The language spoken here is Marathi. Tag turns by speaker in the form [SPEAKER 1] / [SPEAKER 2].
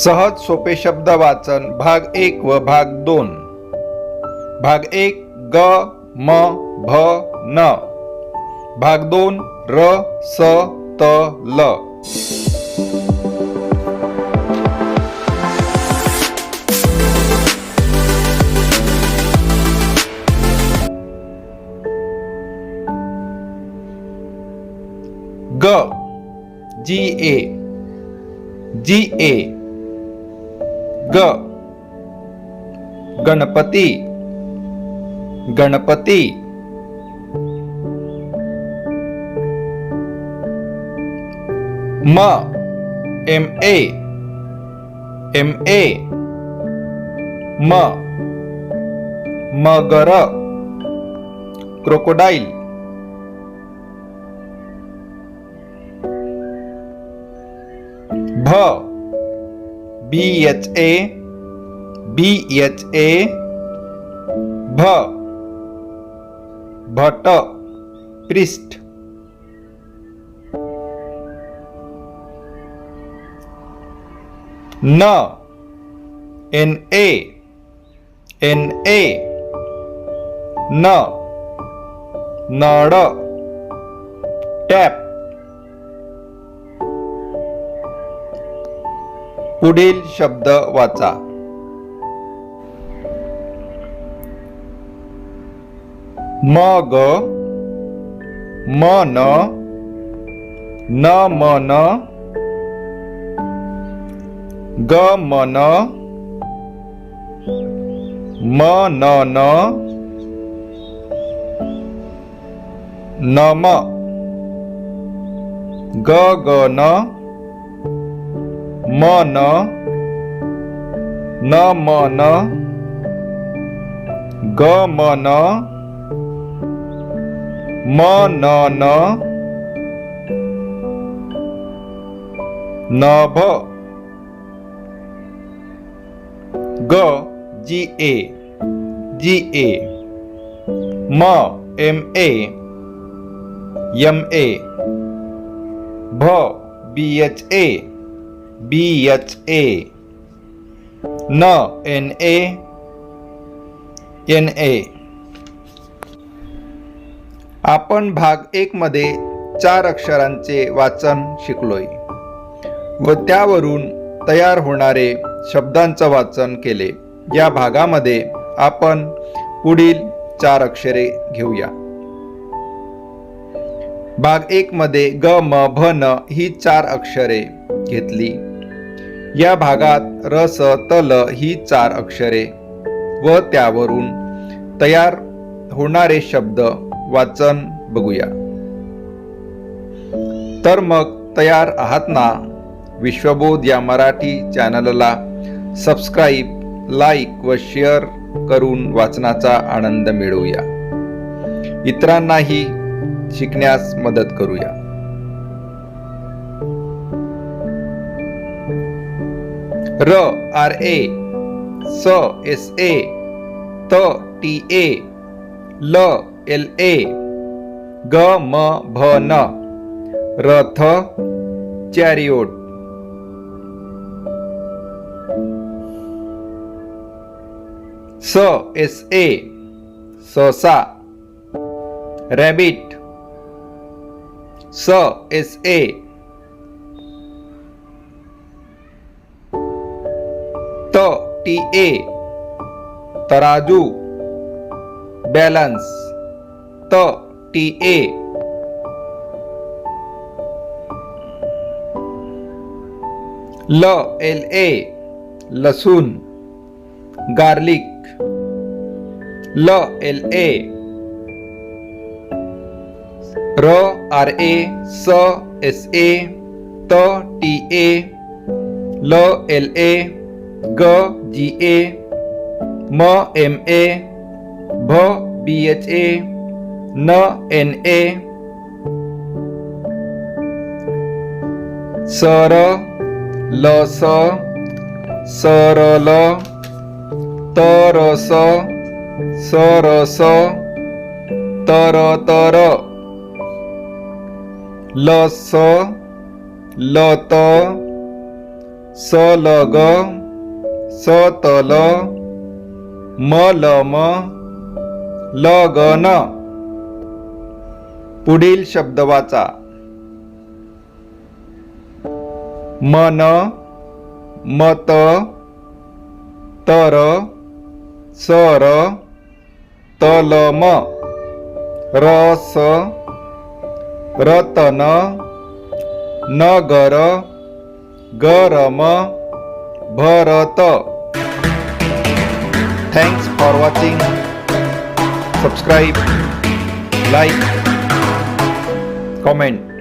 [SPEAKER 1] सहज सोपे शब्द वाचन भाग एक व भाग दोन. भाग एक ग म भ न. भाग दोन र स त ल. ग जी ए. जी ए. ग. गणपती. गणपती. म. एम. ए. एम. ए. म. मगर. Crocodile B H A B H A भ भट पृष्ठ. न एन ए एन ए न नड टॅप. पुढील शब्द वाचा. मग मन न मन गमन मनन नम गगन मन न मन गमन मनन नभ ग जी ए जी ए म एम ए एम ए भ बी एच ए बी एच ए. न एन ए. N A. आपण भाग एकमध्ये चार अक्षरांचे वाचन शिकलोय व त्यावरून तयार होणारे शब्दांचं वाचन केले. या भागामध्ये आपण पुढील चार अक्षरे घेऊया. भाग एक मध्ये ग म भ न ही चार अक्षरे घेतली. या भागात रस तल ही चार अक्षरे व त्यावरून तयार होणारे शब्द वाचन बघूया. तर मग तयार आहात ना? विश्वबोध या मराठी चॅनलला सबस्क्राईब लाईक व शेअर करून वाचनाचा आनंद मिळवूया. इतरांनाही शिकण्यास मदत करूया. र आर ए स एस ए त टी ए ल एल ए ग म भ न रथ चॅरिओट स एस ए ससा रॅबिट। स एस ए त टी ए तराजू बॅलन्स त टी ए ल एल ए लसूण गार्लिक ल एल ए र आर ए स एस ए त टी ए ल एल ए ग जी ए म एम ए भ बी एच ए न एन ए सर ल स सरल तरस सरस तर तर लस लत सलग सतल मलम लगन. पुढील शब्द वाचा. मन मत तर सर तलम रस रतन नगर गरम. Bharata thanks for watching subscribe like comment